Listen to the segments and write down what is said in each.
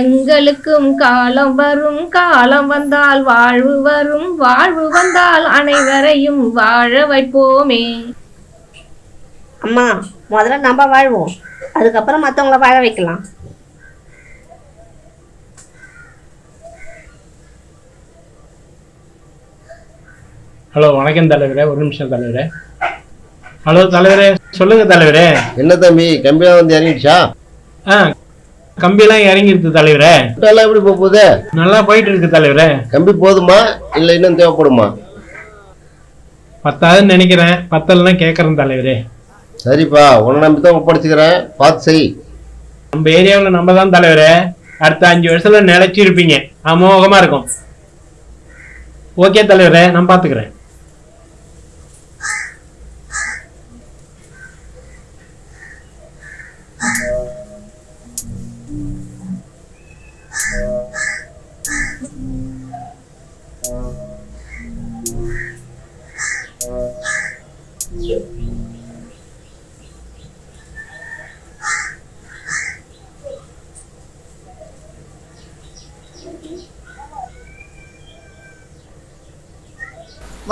எங்களுக்கும் காலம் வரும் காலம் வந்தால் வாழ்வு வரும் வாழ்வு வந்தால் அனைவரையும் வாழ வைப்போமே. அம்மா முதல்ல நம்ம வாழ்வோம். அதுக்கப்புறம் மற்றவங்கள வாழ வைக்கலாம். ஹலோ வணக்கம் தலைவரே. ஒரு நிமிஷம் தலைவரே. ஹலோ தலைவரே. சொல்லுங்க தலைவரே. என்ன தம்பி கம்பியா வந்து இறங்கிடுச்சா? ஆ கம்பியெல்லாம் இறங்கிருக்கு தலைவரே. எல்லாம் எப்படி போக போகுது? நல்லா போயிட்டு இருக்கு தலைவரே. கம்பி போதுமா? இல்லை இன்னும் தேவைப்படுமா? பத்தாதுன்னு நினைக்கிறேன். பத்தலைன்னா கேட்குறேன் தலைவரே. சரிப்பா உன்னை நம்பி தான் ஒப்படைச்சிக்கிறேன். பார்த்து செய். நம்ம ஏரியாவில் நம்ம தான் தலைவரே. அடுத்த அஞ்சு வருஷத்துல நிலைச்சிருப்பீங்க. அமோகமா இருக்கும். ஓகே தலைவரே நான் பார்த்துக்கிறேன்.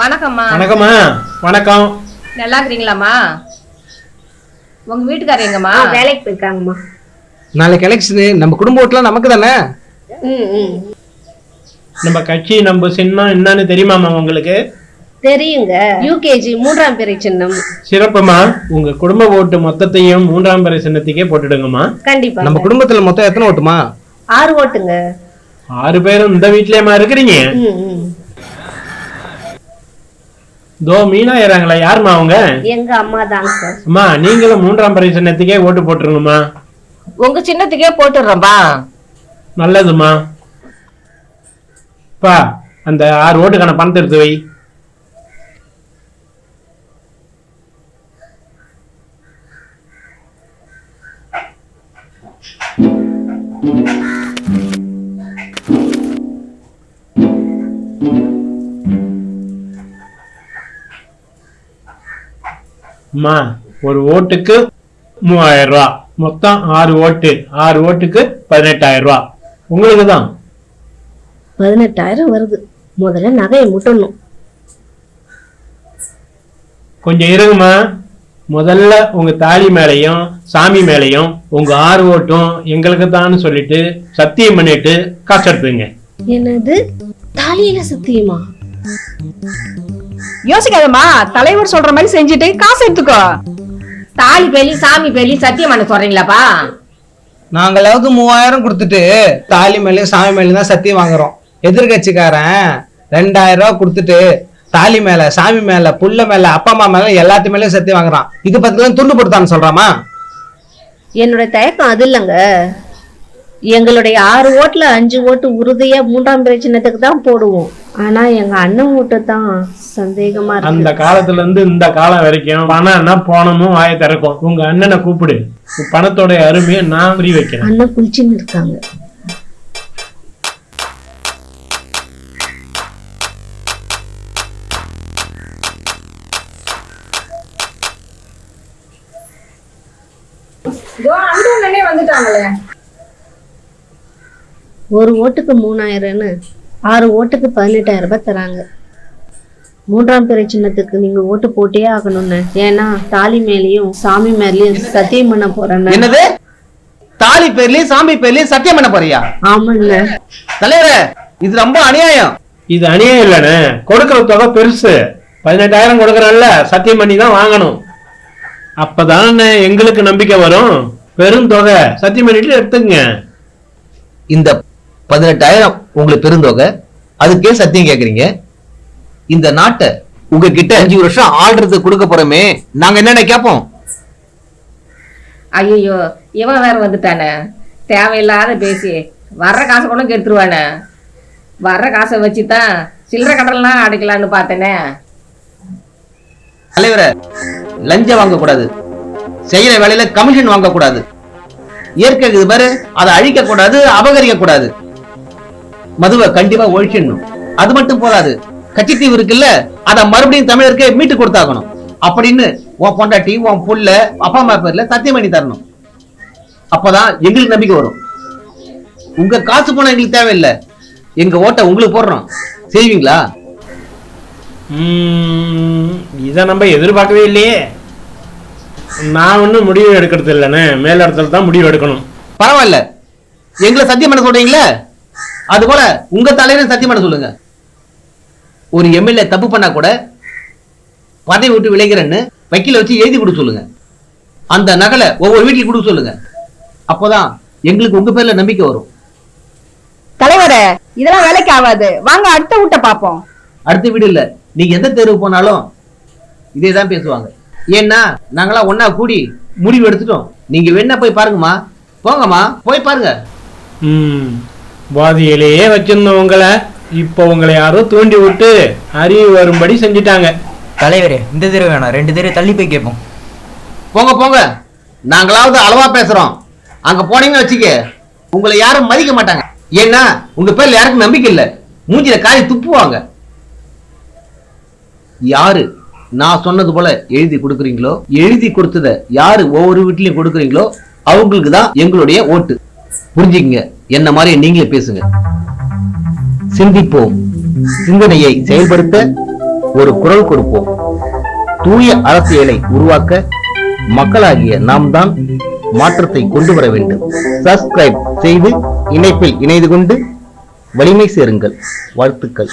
வணக்கம்மா. வணக்கம்மா. வணக்கம். நல்லா இருக்கிறீங்களாம்மா உங்க வீட்டுக்காரர் எங்கம்மா? வேலைக்கு போயிருக்காங்கம்மா. நாளைக்கு எலெக்ஷனு நம்ம குடும்ப ஓட்டுலாம் நமக்கு தானே? நம்ம கட்சி நம்ம சின்னம் என்னன்னு தெரியுமாம்மா உங்களுக்கு? தெரியுங்க. யூகேஜி மூன்றாம் பிறை சின்னம். சிறப்புமா உங்க குடும்ப ஓட்டு மொத்தத்தையும் மூன்றாம் பறை சின்னத்துக்கே போட்டுடுங்கம்மா. கண்டிப்பா நம்ம குடும்பத்துல மொத்தம் எத்தனை ஓட்டுமா? ஆறு ஓட்டுங்க. ஆறு பேரும் இந்த வீட்லயேம்மா இருக்கிறீங்க? தோ மீனா ஏறாங்களா யாரும்மா அவங்க? எங்க அம்மா தாங்க சார் அம்மா நீங்களும் மூன்றாம் பறை சின்னத்துக்கே ஓட்டு போட்டுருங்கம்மா. உங்க சின்னத்துக்கே போட்டுடுறோம்பா நல்லதும்மா. பா அந்த ஆறு ஓட்டுக்கான பணத்தை எடுத்து வை. அம்மா ஒரு ஓட்டுக்கு மூவாயிரம் ரூபா மொத்தம் ஆறு ஓட்டு. ஆறு ஓட்டுக்கு பதினெட்டாயிரம் ரூபா உங்களுக்கு தான் பதினெட்டாயிரம் வருது. முதல்ல நகையை முட்டணும். கொஞ்சம் இருங்கம்மா. முதல்ல உங்க தாலி மேலையும் சாமி மேலையும் உங்க ஆறு ஓட்டும் எங்களுக்கு தான் சொல்லிட்டு சத்தியம் பண்ணிட்டு காசு எடுத்துங்க என்னது? தாலியில சத்தியமா? யோசிக்காதம்மா தலைவர் சொல்ற மாதிரி செஞ்சுட்டு காசு எடுத்துக்கோ. தாலி பேலி சாமி பேலி சத்தியம் பண்ண சொல்றீங்களாப்பா? நாங்களாவது மூவாயிரம் கொடுத்துட்டு தாலி மேலேயும் சாமி மேலேயும் தான் சத்தியம் வாங்குறோம். எதிர்கட்சிக்காரன் ரெண்டாயிரம் ரூபாய் கொடுத்துட்டு தாலி மேல சாமி மேல புள்ள மேல அப்பா அம்மா மேல எல்லாத்து மேலயும் சத்தியம் வாங்குறான். இது பத்திலாம் துண்டு போட்டுத்தான்னு சொல்றாமா? என்னோட தயக்கம் அது இல்லைங்க. எங்களுடைய ஆறு ஓட்டுல அஞ்சு ஓட்டு உறுதியா மூன்றாம் பிறை சின்னத்துக்கு தான் போடுவோம். ஆனா எங்க அண்ணன் ஓட்டு தான் சந்தேகமா அந்த இருக்கு. காலத்துல இருந்து இந்த காலம் வரைக்கும் பணம்னா போனமும் வாயை திறக்கும். உங்க அண்ணனை கூப்பிடு. பணத்தோட அருமையை நான் புரிய வைக்கிறேன். அண்ணன் குளிச்சுன்னு இருக்காங்க. வந்துட்டாங்களே. ஒரு ஓட்டுக்கு மூணாயிரம்னு ஆறு ஓட்டுக்கு பதினெட்டாயிரம் ரூபாய் தராங்க. மூன்றாம் பிறை சின்னத்துக்கு நீங்க ஓட்டு போட்டே ஆகணும்னு. ஏன்னா தாலி மேலயும் சாமி மேலயும் சத்தியம் பண்ண போறேன்னு. என்னது? தாலி பேர்லயும் சாமி பேர்லயும் சத்தியம் பண்ண போறியா? ஆமாண்ண தலைவரே இது ரொம்ப அநியாயம். இது அநியாயம் இல்லைண்ணே. கொடுக்கிற தொகை பெருசு. பதினெட்டாயிரம் கொடுக்கறல்ல சத்தியம் பண்ணி தான் வாங்கணும். அப்பதானே எங்களுக்கு நம்பிக்கை வரும். பெரும் தொகை. சத்தியம் பண்ணிட்டு எடுத்துங்க இந்த பதினெட்டாயிரம் உங்களுக்கு பெருந்தொகை. அதுக்கே சத்தியம் கேக்குறீங்க. இந்த நாட்டை உங்ககிட்ட அஞ்சு வருஷம் ஆள்றது கொடுக்க போறோமே. நாங்க என்னென்ன கேட்போம் ஐயோ இவன் வேற வந்துட்டானே. தேவையில்லாத பேசி வர்ற காசை கூட கெடுத்துருவானே வர்ற காசை வச்சு தான் சில்லறை கடன்லாம் அடைக்கலான்னு பார்த்தேனே. தலைவரை லஞ்சம் வாங்க கூடாது செய்யற வேலையில கமிஷன் வாங்க கூடாது இயற்கை இருக்குது பாரு அதை அழிக்க கூடாது அபகரிக்க கூடாது மதுவை கண்டிப்பா ஒழிச்சிடணும். அது மட்டும் போதாது. கட்சித்தீவு இருக்குல்ல அதை மறுபடியும் தமிழருக்கு மீட்டு கொடுத்தாகணும். அப்படின்னு உன் பொண்டாட்டி உன் புள்ள அப்பா அம்மா பேர்ல சத்தியம் பண்ணி தரணும். அப்பதான் எங்களுக்கு நம்பிக்கை வரும். உங்க காசு பணம் எங்களுக்கு தேவையில்லை. எங்க ஓட்டை உங்களுக்கு போடுறோம். செய்வீங்களா? இதை நம்ம எதிர்பார்க்கவே இல்லையே. நான் ஒன்றும் முடிவு எடுக்கிறது இல்லைண்ணே. மேலிடத்துல தான் முடிவு எடுக்கணும். பரவாயில்ல. எங்களை சத்தியம் பண்ண சொல்றீங்களே? அது போல உங்க தலைவரை சத்தியம் பண்ண சொல்லுங்க. ஒரு எம்எல்ஏ தப்பு பண்ணா கூட பதவி விட்டு விளைகிறேன்னு வக்கீல வச்சு எழுதி கொடுக்க சொல்லுங்க. அந்த நகலை ஒவ்வொரு வீட்டுக்கு கொடுக்க சொல்லுங்க. அப்போதான் எங்களுக்கு உங்க பேர்ல நம்பிக்கை வரும். தலைவரே இதெல்லாம் வேலைக்கு ஆகாது. வாங்க அடுத்த வீட்டை பாப்போம் அடுத்த வீடு இல்ல. நீங்க எந்த தெருவு போனாலும் இதே தான் பேசுவாங்க. ஏன்னா நாங்களாம் ஒண்ணா கூடி முடிவு எடுத்துட்டோம். நீங்க வேணா போய் பாருங்கம்மா. போங்கம்மா போய் பாருங்க. ம். வாதியிலேயே வச்சிருந்தோம் உங்களை இப்போ உங்களை யாரோ தூண்டி விட்டு அறிவு வரும்படி செஞ்சிட்டாங்க. தலைவரே இந்த தெரு வேணாம். ரெண்டு தெரு தள்ளி போய் கேட்போம். போங்க போங்க. நாங்களாவது அளவா பேசுறோம். அங்க போனீங்கன்னு வச்சுக்க உங்களை யாரும் மதிக்க மாட்டாங்க. ஏன்னா உங்க பேர்ல யாருக்கும் நம்பிக்கை இல்ல. மூஞ்சில காரி துப்புவாங்க. யாரு நான் சொன்னது போல எழுதி கொடுக்குறீங்களோ எழுதி கொடுத்தத யாரு ஒவ்வொரு வீட்லயும் கொடுக்குறீங்களோ அவங்களுக்கு தான் எங்களுடைய ஓட்டு. புரிஞ்சுக்கங்க. என்ன மாதிரி நீங்களே பேசுங்க. சிந்திப்போம். சிந்தனையை செயல்படுத்த ஒரு குரல் கொடுப்போம். தூய அரசியலை உருவாக்க மக்களாகிய நாம் தான் மாற்றத்தை கொண்டு வர வேண்டும். சப்ஸ்கிரைப் செய்து இணைப்பில் இணைந்து கொண்டு வலிமை சேருங்கள். வாழ்த்துக்கள்.